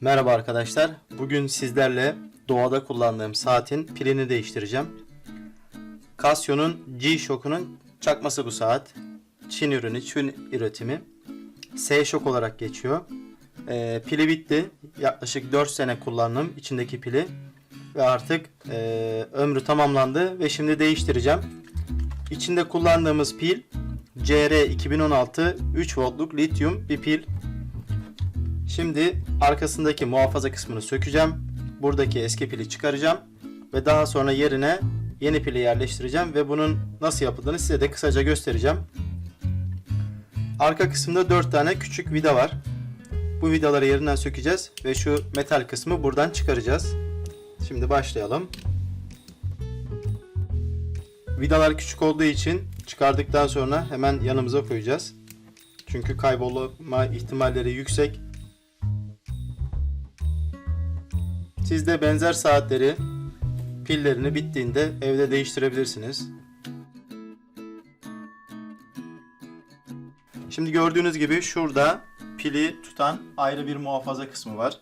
Merhaba arkadaşlar. Bugün sizlerle doğada kullandığım saatin pilini değiştireceğim. Casio'nun G-Shock'unun çakması bu saat. Çin ürünü, Çin üretimi. S-Shock olarak geçiyor. Ee, pili bitti. Yaklaşık 4 sene kullandım içindeki pili. Ve artık ee, ömrü tamamlandı ve şimdi değiştireceğim. İçinde kullandığımız pil CR 2016 3 voltluk lityum bir pil. Şimdi arkasındaki muhafaza kısmını sökeceğim. Buradaki eski pili çıkaracağım. Ve daha sonra yerine yeni pili yerleştireceğim. Ve bunun nasıl yapıldığını size de kısaca göstereceğim. Arka kısımda 4 tane küçük vida var. Bu vidaları yerinden sökeceğiz. Ve şu metal kısmı buradan çıkaracağız. Şimdi başlayalım. Vidalar küçük olduğu için çıkardıktan sonra hemen yanımıza koyacağız. Çünkü kaybolma ihtimalleri yüksek. Siz de benzer saatleri pillerini bittiğinde evde değiştirebilirsiniz. Şimdi gördüğünüz gibi şurada pili tutan ayrı bir muhafaza kısmı var.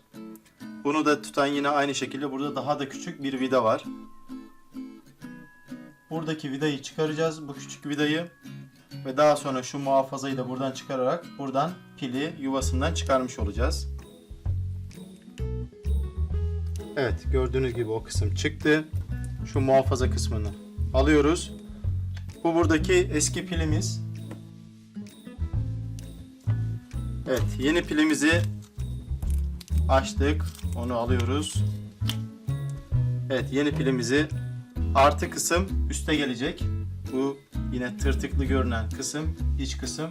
Bunu da tutan yine aynı şekilde burada daha da küçük bir vida var. Buradaki vidayı çıkaracağız. Bu küçük vidayı ve daha sonra şu muhafazayı da buradan çıkararak buradan pili yuvasından çıkarmış olacağız. Evet gördüğünüz gibi o kısım çıktı. Şu muhafaza kısmını alıyoruz. Bu buradaki eski pilimiz. Evet yeni pilimizi açtık. Onu alıyoruz. Evet yeni pilimizi artı kısım üste gelecek. Bu yine tırtıklı görünen kısım iç kısım.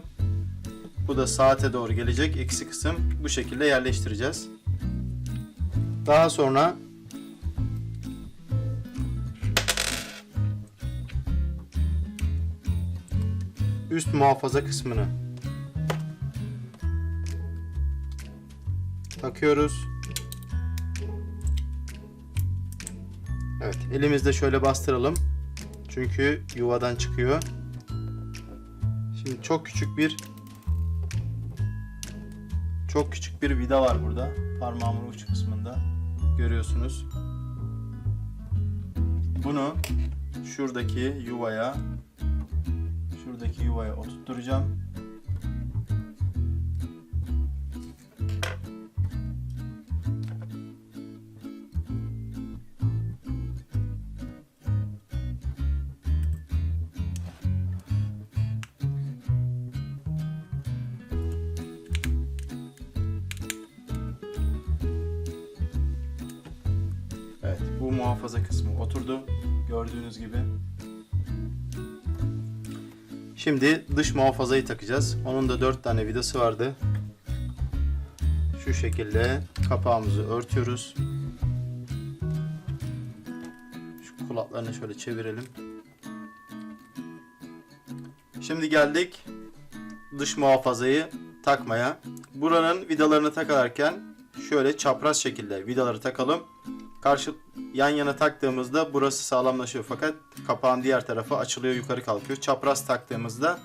Bu da saate doğru gelecek. Eksi kısım bu şekilde yerleştireceğiz. Daha sonra üst muhafaza kısmını takıyoruz. Evet, elimizde şöyle bastıralım. Çünkü yuvadan çıkıyor. Şimdi çok küçük bir çok küçük bir vida var burada. Parmağımın uç kısmında görüyorsunuz. Bunu şuradaki yuvaya şuradaki yuvaya oturtturacağım. Bu muhafaza kısmı oturdu. Gördüğünüz gibi. Şimdi dış muhafazayı takacağız. Onun da 4 tane vidası vardı. Şu şekilde kapağımızı örtüyoruz. Şu kulaklarını şöyle çevirelim. Şimdi geldik dış muhafazayı takmaya. Buranın vidalarını takarken şöyle çapraz şekilde vidaları takalım. Karşı yan yana taktığımızda burası sağlamlaşıyor fakat kapağın diğer tarafı açılıyor yukarı kalkıyor. Çapraz taktığımızda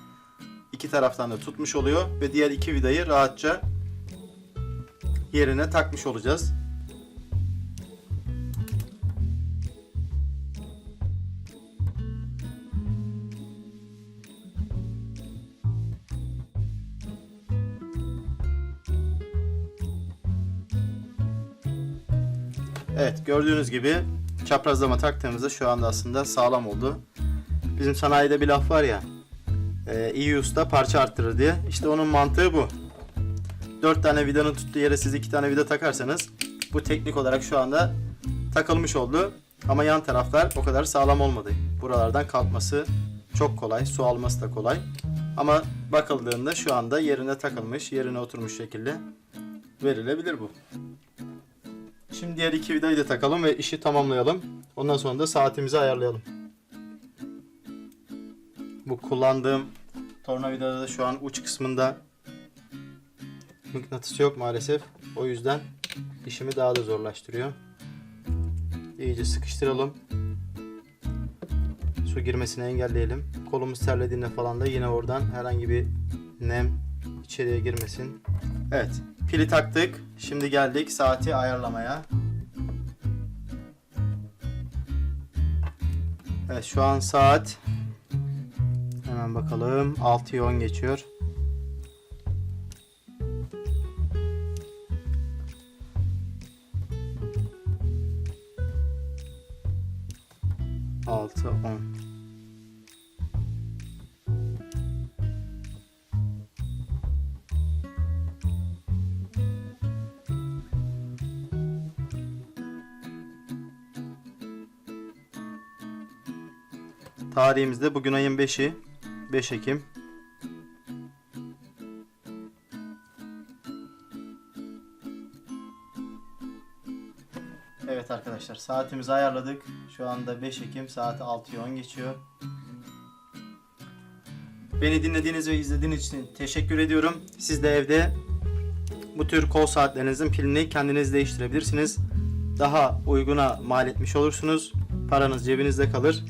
iki taraftan da tutmuş oluyor ve diğer iki vidayı rahatça yerine takmış olacağız. Evet gördüğünüz gibi çaprazlama taktığımızda şu anda aslında sağlam oldu. Bizim sanayide bir laf var ya e, iyi usta parça arttırır diye. İşte onun mantığı bu. 4 tane vidanın tuttuğu yere siz 2 tane vida takarsanız bu teknik olarak şu anda takılmış oldu. Ama yan taraflar o kadar sağlam olmadı. Buralardan kalkması çok kolay. Su alması da kolay. Ama bakıldığında şu anda yerine takılmış, yerine oturmuş şekilde verilebilir bu. Şimdi diğer iki vidayı da takalım ve işi tamamlayalım. Ondan sonra da saatimizi ayarlayalım. Bu kullandığım tornavidada da şu an uç kısmında mıknatıs yok maalesef. O yüzden işimi daha da zorlaştırıyor. İyice sıkıştıralım. Su girmesini engelleyelim. Kolumuz terlediğinde falan da yine oradan herhangi bir nem içeriye girmesin. Evet. Pili taktık. Şimdi geldik saati ayarlamaya. Evet şu an saat hemen bakalım 6'yı 10 geçiyor. Altı on. Tarihimizde bugün ayın 5'i. 5 Ekim. Evet arkadaşlar saatimizi ayarladık. Şu anda 5 Ekim saat 6'yı 10 geçiyor. Beni dinlediğiniz ve izlediğiniz için teşekkür ediyorum. Siz de evde bu tür kol saatlerinizin pilini kendiniz değiştirebilirsiniz. Daha uyguna mal etmiş olursunuz. Paranız cebinizde kalır.